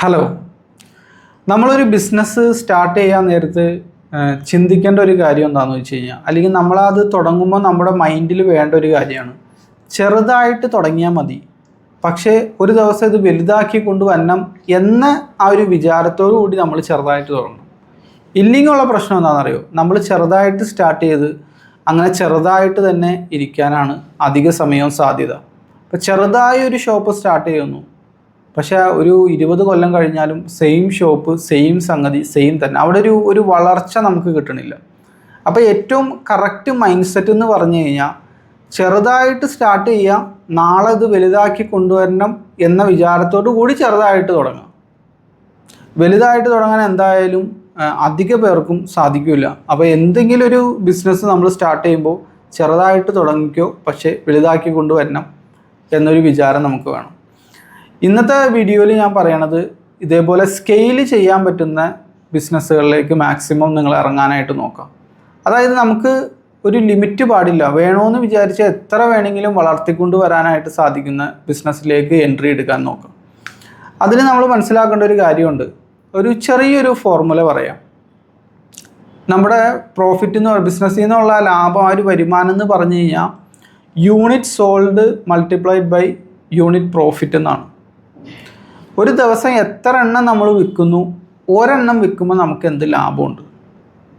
Hello നമ്മളൊരു business start ചെയ്യാൻ നേരത്ത് ചിന്തിക്കേണ്ട ഒരു കാര്യം എന്താണെന്ന് വെച്ച് കഴിഞ്ഞാൽ അല്ലെങ്കിൽ നമ്മളത് തുടങ്ങുമ്പോൾ നമ്മുടെ മൈൻഡിൽ വേണ്ട ഒരു കാര്യമാണ്. ചെറുതായിട്ട് തുടങ്ങിയാൽ മതി. പക്ഷേ ഒരു ദിവസം ഇത് വലുതാക്കി കൊണ്ടുവരണം എന്ന ആ ഒരു വിചാരത്തോടു കൂടി നമ്മൾ ചെറുതായിട്ട് തുടങ്ങണം. ഇല്ലെങ്കിലുള്ള പ്രശ്നം എന്താണെന്നറിയോ? നമ്മൾ ചെറുതായിട്ട് സ്റ്റാർട്ട് ചെയ്ത് അങ്ങനെ ചെറുതായിട്ട് തന്നെ ഇരിക്കാനാണ് അധിക സമയവും സാധ്യത. അപ്പോൾ ചെറുതായി ഒരു ഷോപ്പ് സ്റ്റാർട്ട് ചെയ്യുന്നു. പക്ഷേ ഒരു ഇരുപത് കൊല്ലം കഴിഞ്ഞാലും സെയിം ഷോപ്പ് സെയിം സംഗതി സെയിം തന്നെ. അവിടെ ഒരു ഒരു വളർച്ച നമുക്ക് കിട്ടണില്ല. അപ്പോൾ ഏറ്റവും കറക്റ്റ് മൈൻഡ് സെറ്റ് എന്ന് പറഞ്ഞു കഴിഞ്ഞാൽ ചെറുതായിട്ട് സ്റ്റാർട്ട് ചെയ്യാം നാളെ ഇത് വലുതാക്കി കൊണ്ടുവരണം എന്ന വിചാരത്തോടു കൂടി ചെറുതായിട്ട് തുടങ്ങാം. വലുതായിട്ട് തുടങ്ങാൻ എന്തായാലും അധിക പേർക്കും സാധിക്കില്ല അപ്പോൾ എന്തെങ്കിലും ഒരു ബിസിനസ് നമ്മൾ സ്റ്റാർട്ട് ചെയ്യുമ്പോൾ ചെറുതായിട്ട് തുടങ്ങിക്കോ പക്ഷേ വലുതാക്കി കൊണ്ടുവരണം എന്നൊരു വിചാരം നമുക്ക് വേണം. ഇന്നത്തെ വീഡിയോയിൽ ഞാൻ പറയണത് ഇതേപോലെ സ്കെയിൽ ചെയ്യാൻ പറ്റുന്ന ബിസിനസ്സുകളിലേക്ക് മാക്സിമം നിങ്ങൾ ഇറങ്ങാനായിട്ട് നോക്കാം. അതായത് നമുക്ക് ഒരു ലിമിറ്റ് പാടില്ല. വേണമെന്ന് വിചാരിച്ച് എത്ര വേണമെങ്കിലും വളർത്തിക്കൊണ്ട് വരാനായിട്ട് സാധിക്കുന്ന ബിസിനസ്സിലേക്ക് എൻട്രി എടുക്കാൻ നോക്കാം. അതിൽ നമ്മൾ മനസ്സിലാക്കേണ്ട ഒരു കാര്യമുണ്ട്. ഒരു ചെറിയൊരു ഫോർമുല പറയാം. നമ്മുടെ പ്രോഫിറ്റ് എന്ന് പറയുന്നത് ബിസിനസ്സിൽ നിന്നുള്ള ലാഭം ആ ഒരു വരുമാനം എന്ന് പറഞ്ഞു കഴിഞ്ഞാൽ unit sold multiplied by unit profit എന്നാണ്. ഒരു ദിവസം എത്ര എണ്ണം നമ്മൾ വിൽക്കുന്നു? ഒരെണ്ണം വിൽക്കുമ്പോൾ നമുക്ക് എന്ത് ലാഭമുണ്ട്?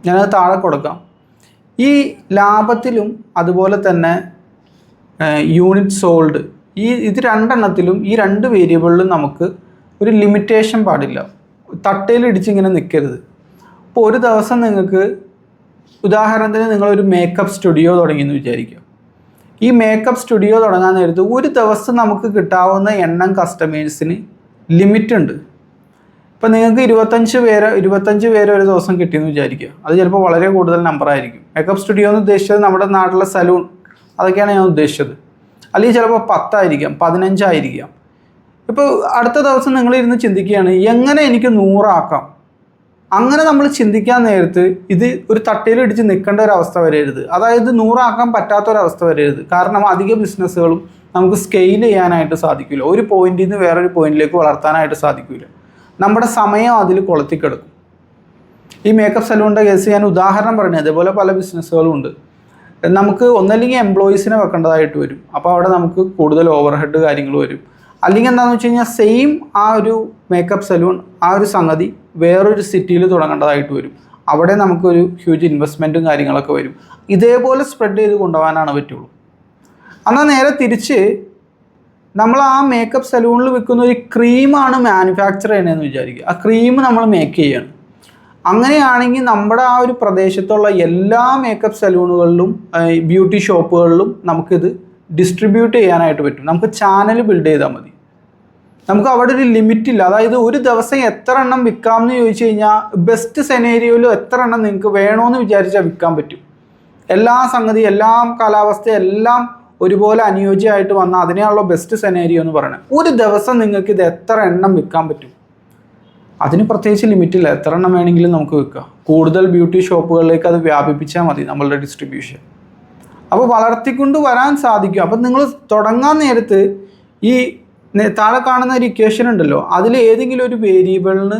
ഞാനത് താഴെ കൊടുക്കാം. ഈ ലാഭത്തിലും അതുപോലെ തന്നെ യൂണിറ്റ് സോൾഡ് ഈ ഇത് രണ്ടെണ്ണത്തിലും ഈ രണ്ട് വേരിയബിളിലും നമുക്ക് ഒരു ലിമിറ്റേഷൻ പാടില്ല. തട്ടയിൽ ഇടിച്ചിങ്ങനെ നിൽക്കരുത് അപ്പോൾ ഒരു ദിവസം നിങ്ങൾക്ക് ഉദാഹരണത്തിന് നിങ്ങളൊരു മേക്കപ്പ് സ്റ്റുഡിയോ തുടങ്ങിയെന്ന് വിചാരിക്കുക. ഈ മേക്കപ്പ് സ്റ്റുഡിയോ തുടങ്ങാൻ നേരത്ത് ഒരു ദിവസം നമുക്ക് കിട്ടാവുന്ന എണ്ണം കസ്റ്റമേഴ്സിന് ലിമിറ്റ് ഉണ്ട്. ഇപ്പം നിങ്ങൾക്ക് ഇരുപത്തഞ്ച് പേര് ഇരുപത്തഞ്ച് പേര് ഒരു ദിവസം കിട്ടിയെന്ന് വിചാരിക്കുക. അത് ചിലപ്പോൾ വളരെ കൂടുതൽ നമ്പർ ആയിരിക്കും. മേക്കപ്പ് സ്റ്റുഡിയോ എന്ന് ഉദ്ദേശിച്ചത് നമ്മുടെ നാട്ടിലെ സലൂൺ അതൊക്കെയാണ് ഞാൻ ഉദ്ദേശിച്ചത്. അല്ലെങ്കിൽ ചിലപ്പോൾ പത്തായിരിക്കാം പതിനഞ്ചായിരിക്കാം. ഇപ്പോൾ അടുത്ത ദിവസം നിങ്ങളിരുന്ന് ചിന്തിക്കുകയാണ് എങ്ങനെ എനിക്ക് നൂറാക്കാം? അങ്ങനെ നമ്മൾ ചിന്തിക്കാൻ നേരത്ത് ഇത് ഒരു തട്ടയിൽ ഇടിച്ച് നിൽക്കേണ്ട ഒരു അവസ്ഥ വരരുത്. അതായത് നൂറാക്കാൻ പറ്റാത്ത ഒരു അവസ്ഥ വരരുത്. കാരണം അധിക ബിസിനസ്സുകളും നമുക്ക് സ്കെയിൽ ചെയ്യാനായിട്ട് സാധിക്കില്ല ഒരു പോയിന്റിൽ നിന്ന് വേറൊരു പോയിന്റിലേക്ക് വളർത്താനായിട്ട് സാധിക്കില്ല നമ്മുടെ സമയം അതിൽ കൊളത്തിക്കിടക്കും. ഈ മേക്കപ്പ് സലൂണിന്റെ കേസ് ഞാൻ ഉദാഹരണം പറഞ്ഞു അതേപോലെ പല ബിസിനസ്സുകളും ഉണ്ട്. നമുക്ക് ഒന്നല്ലെങ്കിൽ എംപ്ലോയീസിനെ വെക്കേണ്ടതായിട്ട് വരും. അപ്പോൾ അവിടെ നമുക്ക് കൂടുതൽ ഓവർഹെഡ് കാര്യങ്ങൾ വരും. അല്ലെങ്കിൽ എന്താണെന്ന് വെച്ച് കഴിഞ്ഞാൽ സെയിം ആ ഒരു മേക്കപ്പ് സലൂൺ ആ ഒരു സംഗതി വേറൊരു സിറ്റിയിൽ തുടങ്ങേണ്ടതായിട്ട് വരും. അവിടെ നമുക്കൊരു ഹ്യൂജ് ഇൻവെസ്റ്റ്മെന്റും കാര്യങ്ങളൊക്കെ വരും. ഇതേപോലെ സ്പ്രെഡ് ചെയ്ത് കൊണ്ടുപോകാനാണ് പറ്റുള്ളൂ. എന്നാൽ നേരെ തിരിച്ച് നമ്മൾ ആ മേക്കപ്പ് സലൂണിൽ വിൽക്കുന്ന ഒരു ക്രീമാണ് മാനുഫാക്ചർ ചെയ്യണതെന്ന് വിചാരിക്കുക. ആ ക്രീം നമ്മൾ മേക്ക് ചെയ്യണം. അങ്ങനെയാണെങ്കിൽ നമ്മുടെ ആ ഒരു പ്രദേശത്തുള്ള എല്ലാ മേക്കപ്പ് സലൂണുകളിലും ബ്യൂട്ടി ഷോപ്പുകളിലും നമുക്കിത് ഡിസ്ട്രിബ്യൂട്ട് ചെയ്യാനായിട്ട് പറ്റും. നമുക്ക് ചാനൽ ബിൽഡ് ചെയ്താൽ മതി. നമുക്ക് അവിടെ ഒരു ലിമിറ്റ് ഇല്ല. അതായത് ഒരു ദിവസം എത്ര എണ്ണം വിൽക്കാം എന്ന് ചോദിച്ചു കഴിഞ്ഞാൽ ബെസ്റ്റ് സെനേരിയോയിലും എത്ര എണ്ണം നിങ്ങൾക്ക് വേണമെന്ന് വിചാരിച്ചാൽ വിൽക്കാൻ പറ്റും. എല്ലാ സംഗതി എല്ലാം കാലാവസ്ഥ എല്ലാം ഒരുപോലെ അനുയോജ്യമായിട്ട് വന്നാൽ അതിനെയാണല്ലോ ബെസ്റ്റ് സെനേരിയോ എന്ന് പറയുന്നത്. ഒരു ദിവസം നിങ്ങൾക്ക് ഇത് എത്ര എണ്ണം വിൽക്കാൻ പറ്റും? അതിന് പ്രത്യേകിച്ച് ലിമിറ്റില്ല എത്ര എണ്ണം വേണമെങ്കിലും നമുക്ക് വിൽക്കാം. കൂടുതൽ ബ്യൂട്ടി ഷോപ്പുകളിലേക്ക് അത് വ്യാപിപ്പിച്ചാൽ മതി നമ്മളുടെ ഡിസ്ട്രിബ്യൂഷൻ അപ്പോൾ വളർത്തിക്കൊണ്ട് വരാൻ സാധിക്കും. അപ്പം നിങ്ങൾ തുടങ്ങാൻ നേരത്ത് ഈ താഴെ കാണുന്ന ഒരു ഇക്വേഷൻ ഉണ്ടല്ലോ അതിൽ ഏതെങ്കിലും ഒരു വേരിയബിളിന്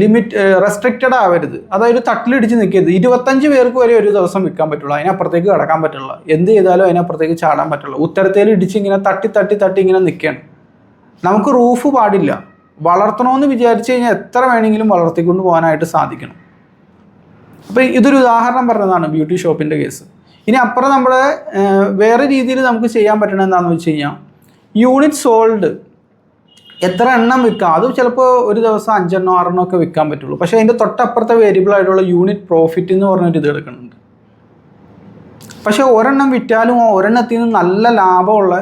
ലിമിറ്റ് റെസ്ട്രിക്റ്റഡ് ആവരുത്. അതായത് തട്ടിലിടിച്ച് നിൽക്കരുത്. ഇരുപത്തഞ്ച് പേർക്ക് വരെ ഒരു ദിവസം വിൽക്കാൻ പറ്റുള്ളൂ. അതിനപ്പുറത്തേക്ക് കടക്കാൻ പറ്റുള്ളൂ. എന്ത് ചെയ്താലും അതിനപ്പുറത്തേക്ക് ചാടാൻ പറ്റുള്ളൂ. ഉത്തരത്തേൽ ഇടിച്ച് ഇങ്ങനെ തട്ടി തട്ടി തട്ടി ഇങ്ങനെ നിൽക്കണം നമുക്ക് റൂഫ് പാടില്ല. വളർത്തണമെന്ന് വിചാരിച്ചു കഴിഞ്ഞാൽ എത്ര വേണമെങ്കിലും വളർത്തിക്കൊണ്ട് പോകാനായിട്ട് സാധിക്കണം. അപ്പോൾ ഇതൊരു ഉദാഹരണം പറഞ്ഞതാണ് ബ്യൂട്ടി ഷോപ്പിന്റെ കേസ് ഇനി അപ്പുറം നമ്മൾ വേറെ രീതിയിൽ നമുക്ക് ചെയ്യാൻ പറ്റണത് എന്താണെന്ന് വെച്ച് കഴിഞ്ഞാൽ യൂണിറ്റ് സോൾഡ് എത്ര എണ്ണം വിൽക്കാം? അത് ചിലപ്പോൾ ഒരു ദിവസം അഞ്ചെണ്ണോ ആറെണ്ണോ ഒക്കെ വിൽക്കാൻ പറ്റുള്ളൂ. പക്ഷേ അതിന്റെ തൊട്ടപ്പുറത്തെ വേരിയബിൾ ആയിട്ടുള്ള യൂണിറ്റ് പ്രോഫിറ്റ് എന്ന് പറഞ്ഞൊരു ഇത് എടുക്കുന്നുണ്ട്. പക്ഷേ ഒരെണ്ണം വിറ്റാലും ആ ഒരെണ്ണത്തിൽ നിന്ന് നല്ല ലാഭമുള്ള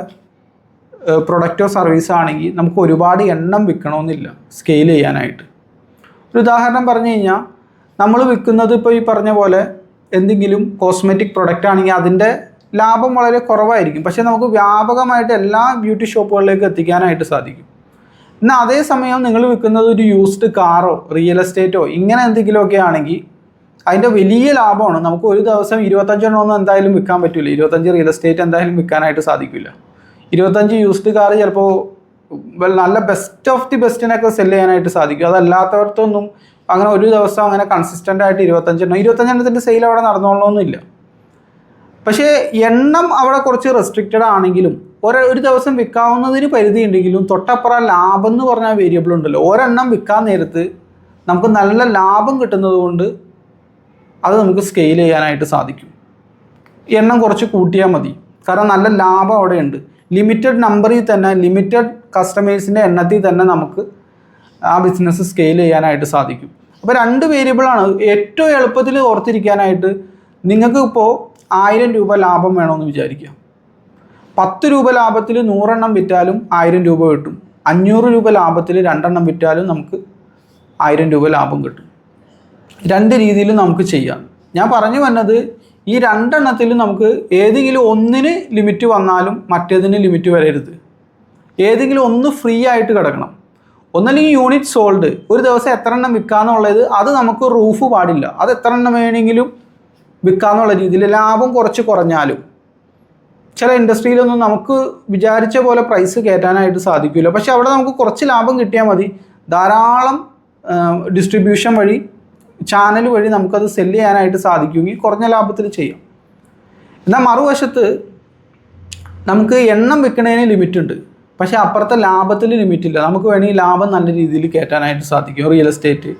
പ്രൊഡക്റ്റോ സർവീസോ ആണെങ്കിൽ നമുക്ക് ഒരുപാട് എണ്ണം വിൽക്കണമെന്നില്ല സ്കെയിൽ ചെയ്യാനായിട്ട്. ഒരു ഉദാഹരണം പറഞ്ഞു കഴിഞ്ഞാൽ നമ്മൾ വിൽക്കുന്നത് ഇപ്പോൾ ഈ പറഞ്ഞ പോലെ എന്തെങ്കിലും കോസ്മെറ്റിക് പ്രൊഡക്റ്റ് ആണെങ്കിൽ അതിന്റെ ലാഭം വളരെ കുറവായിരിക്കും. പക്ഷേ നമുക്ക് വ്യാപകമായിട്ട് എല്ലാ ബ്യൂട്ടി ഷോപ്പുകളിലേക്ക് എത്തിക്കാനായിട്ട് സാധിക്കും. എന്നാൽ അതേസമയം നിങ്ങൾ വിൽക്കുന്നത് ഒരു യൂസ്ഡ് കാറോ റിയൽ എസ്റ്റേറ്റോ ഇങ്ങനെ എന്തെങ്കിലുമൊക്കെ ആണെങ്കിൽ അതിന്റെ വലിയ ലാഭമാണ്. നമുക്ക് ഒരു ദിവസം ഇരുപത്തഞ്ചെണ്ണമൊന്നും എന്തായാലും വിൽക്കാൻ പറ്റില്ല. ഇരുപത്തഞ്ച് റിയൽ എസ്റ്റേറ്റ് എന്തായാലും വിൽക്കാനായിട്ട് സാധിക്കില്ല. ഇരുപത്തഞ്ച് യൂസ്ഡ് കാർ ചിലപ്പോൾ നല്ല ബെസ്റ്റ് ഓഫ് ദി ബെസ്റ്റിനൊക്കെ സെൽ ചെയ്യാനായിട്ട് സാധിക്കും. അതല്ലാത്തവർക്കൊന്നും അങ്ങനെ ഒരു ദിവസം അങ്ങനെ കൺസിസ്റ്റന്റ് ആയിട്ട് ഇരുപത്തഞ്ചെണ്ണം. ഇരുപത്തഞ്ചെണ്ണത്തിന്റെ സെയിൽ അവിടെ നടന്നോളണമെന്നില്ല പക്ഷേ എണ്ണം അവിടെ കുറച്ച് റെസ്ട്രിക്റ്റഡ് ആണെങ്കിലും ഒരു ഒരു ദിവസം വിൽക്കാവുന്നതിന് പരിധി ഉണ്ടെങ്കിലും തൊട്ടപ്പുറം ലാഭം എന്ന് പറഞ്ഞ വേരിയബിൾ ഉണ്ടല്ലോ. ഒരെണ്ണം വിൽക്കാൻ നേരത്ത് നമുക്ക് നല്ല ലാഭം കിട്ടുന്നത് കൊണ്ട് അത് നമുക്ക് സ്കെയിൽ ചെയ്യാനായിട്ട് സാധിക്കും. എണ്ണം കുറച്ച് കൂട്ടിയാൽ മതി. കാരണം നല്ല ലാഭം അവിടെയുണ്ട്. ലിമിറ്റഡ് നമ്പറിൽ തന്നെ ലിമിറ്റഡ് കസ്റ്റമേഴ്സിന്റെ എണ്ണത്തിൽ തന്നെ നമുക്ക് ആ ബിസിനസ് സ്കെയിൽ ചെയ്യാനായിട്ട് സാധിക്കും. അപ്പോൾ രണ്ട് വേരിയബിളാണ് ഏറ്റവും എളുപ്പത്തിൽ ഓർത്തിരിക്കാനായിട്ട് നിങ്ങൾക്ക് ഇപ്പോൾ ആയിരം രൂപ ലാഭം വേണമെന്ന് വിചാരിക്കുക. പത്ത് രൂപ ലാഭത്തിൽ നൂറെണ്ണം വിറ്റാലും ആയിരം രൂപ കിട്ടും. അഞ്ഞൂറ് രൂപ ലാഭത്തിൽ രണ്ടെണ്ണം വിറ്റാലും നമുക്ക് ആയിരം രൂപ ലാഭം കിട്ടും. രണ്ട് രീതിയിൽ നമുക്ക് ചെയ്യാം. ഞാൻ പറഞ്ഞു വന്നത് ഈ രണ്ടെണ്ണത്തിൽ നമുക്ക് ഏതെങ്കിലും ഒന്നിന് ലിമിറ്റ് വന്നാലും മറ്റേതിന് ലിമിറ്റ് വരരുത്. ഏതെങ്കിലും ഒന്ന് ഫ്രീ ആയിട്ട് കിടക്കണം. ഒന്നല്ലെങ്കിൽ യൂണിറ്റ് സോൾഡ് ഒരു ദിവസം എത്ര എണ്ണം വിൽക്കാന്നുള്ളത് അത് നമുക്ക് റൂഫ് പാടില്ല. അത് എത്ര എണ്ണം വേണമെങ്കിലും വിൽക്കാന്നുള്ള രീതിയിൽ ലാഭം കുറച്ച് കുറഞ്ഞാലും. ചില ഇൻഡസ്ട്രിയിലൊന്നും നമുക്ക് വിചാരിച്ച പോലെ പ്രൈസ് കയറ്റാനായിട്ട് സാധിക്കില്ല പക്ഷെ അവിടെ നമുക്ക് കുറച്ച് ലാഭം കിട്ടിയാൽ മതി. ധാരാളം ഡിസ്ട്രിബ്യൂഷൻ വഴി ചാനൽ വഴി നമുക്കത് സെല്ല് ചെയ്യാനായിട്ട് സാധിക്കുമെങ്കിൽ കുറഞ്ഞ ലാഭത്തിൽ ചെയ്യാം. എന്നാൽ മറുവശത്ത് നമുക്ക് എണ്ണം വെക്കുന്നതിന് ലിമിറ്റ് ഉണ്ട്. പക്ഷേ അപ്പുറത്തെ ലാഭത്തിൽ ലിമിറ്റില്ല. നമുക്ക് വേണമെങ്കിൽ ലാഭം നല്ല രീതിയിൽ കയറ്റാനായിട്ട് സാധിക്കും. റിയൽ എസ്റ്റേറ്റ്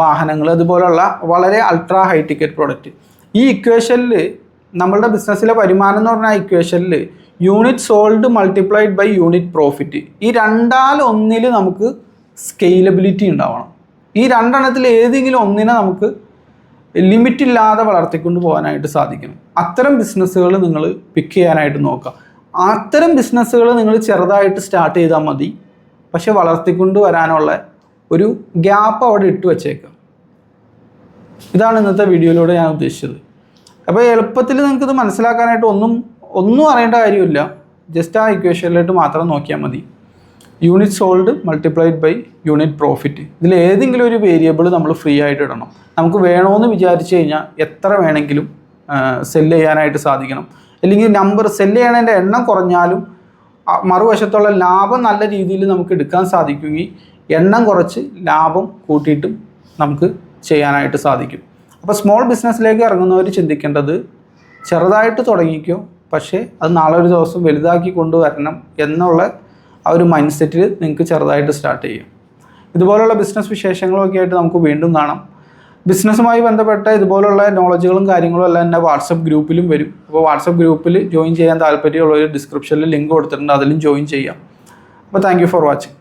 വാഹനങ്ങൾ അതുപോലുള്ള വളരെ അൾട്രാ ഹൈ ടിക്കറ്റ് പ്രോഡക്റ്റ് ഈ ഇക്വേഷനിൽ നമ്മളുടെ ബിസിനസ്സിലെ വരുമാനം എന്ന് പറഞ്ഞ ഇക്വേഷനിൽ unit sold multiplied by unit profit ഈ രണ്ടാൽ ഒന്നിൽ നമുക്ക് സ്കെയിലബിലിറ്റി ഉണ്ടാവണം. ഈ രണ്ടെണ്ണത്തിൽ ഏതെങ്കിലും ഒന്നിനെ നമുക്ക് ലിമിറ്റില്ലാതെ വളർത്തിക്കൊണ്ട് പോകാനായിട്ട് സാധിക്കണം. അത്തരം ബിസിനസ്സുകൾ നിങ്ങൾ പിക്ക് ചെയ്യാനായിട്ട് നോക്കുക. അത്തരം ബിസിനസ്സുകൾ നിങ്ങൾ ചെറുതായിട്ട് സ്റ്റാർട്ട് ചെയ്താൽ മതി. പക്ഷെ വളർത്തിക്കൊണ്ട് വരാനുള്ള ഒരു ഗ്യാപ്പ് അവിടെ ഇട്ട് വെച്ചേക്കാം. ഇതാണ് ഇന്നത്തെ വീഡിയോയിലൂടെ ഞാൻ ഉദ്ദേശിച്ചത്. അപ്പോൾ എളുപ്പത്തിൽ നിങ്ങൾക്കിത് മനസ്സിലാക്കാനായിട്ട് ഒന്നും ഒന്നും അറിയേണ്ട കാര്യമില്ല. ജസ്റ്റ് ആ ഇക്വേഷനിലോട്ട് മാത്രം നോക്കിയാൽ മതി. Unit sold multiplied by unit profit ഇതിൽ ഏതെങ്കിലും ഒരു വേരിയബിൾ നമ്മൾ ഫ്രീ ആയിട്ട് ഇടണം. നമുക്ക് വേണമെന്ന് വിചാരിച്ചു കഴിഞ്ഞാൽ എത്ര വേണമെങ്കിലും സെല്ല് ചെയ്യാനായിട്ട് സാധിക്കണം. അല്ലെങ്കിൽ നമ്പർ സെല്ല് ചെയ്യണതിന്റെ എണ്ണം കുറഞ്ഞാലും മറുവശത്തുള്ള ലാഭം നല്ല രീതിയിൽ നമുക്ക് എടുക്കാൻ സാധിക്കുമെങ്കിൽ എണ്ണം കുറച്ച് ലാഭം കൂട്ടിയിട്ടും നമുക്ക് ചെയ്യാനായിട്ട് സാധിക്കും. അപ്പോൾ സ്മോൾ ബിസിനസ്സിലേക്ക് ഇറങ്ങുന്നവർ ചിന്തിക്കേണ്ടത് ചെറുതായിട്ട് തുടങ്ങിക്കോ പക്ഷേ അത് നാളെ ഒരു ദിവസം വലുതാക്കി കൊണ്ടുവരണം എന്നുള്ള ആ ഒരു മൈൻഡ് സെറ്റിൽ നിങ്ങൾക്ക് ചെറുതായിട്ട് സ്റ്റാർട്ട് ചെയ്യാം. ഇതുപോലുള്ള ബിസിനസ് വിശേഷങ്ങളൊക്കെ ആയിട്ട് നമുക്ക് വീണ്ടും കാണാം. ബിസിനസ്സുമായി ബന്ധപ്പെട്ട ഇതുപോലുള്ള നോളജുകളും കാര്യങ്ങളും എല്ലാം എന്റെ വാട്സപ്പ് ഗ്രൂപ്പിലും വരും. അപ്പോൾ വാട്സപ്പ് ഗ്രൂപ്പിൽ ജോയിൻ ചെയ്യാൻ താല്പര്യമുള്ളവർ ഡിസ്ക്രിപ്ഷനിൽ ലിങ്ക് കൊടുത്തിട്ടുണ്ട്. അതിലും ജോയിൻ ചെയ്യാം. അപ്പോൾ താങ്ക് ഫോർ വാച്ചിങ്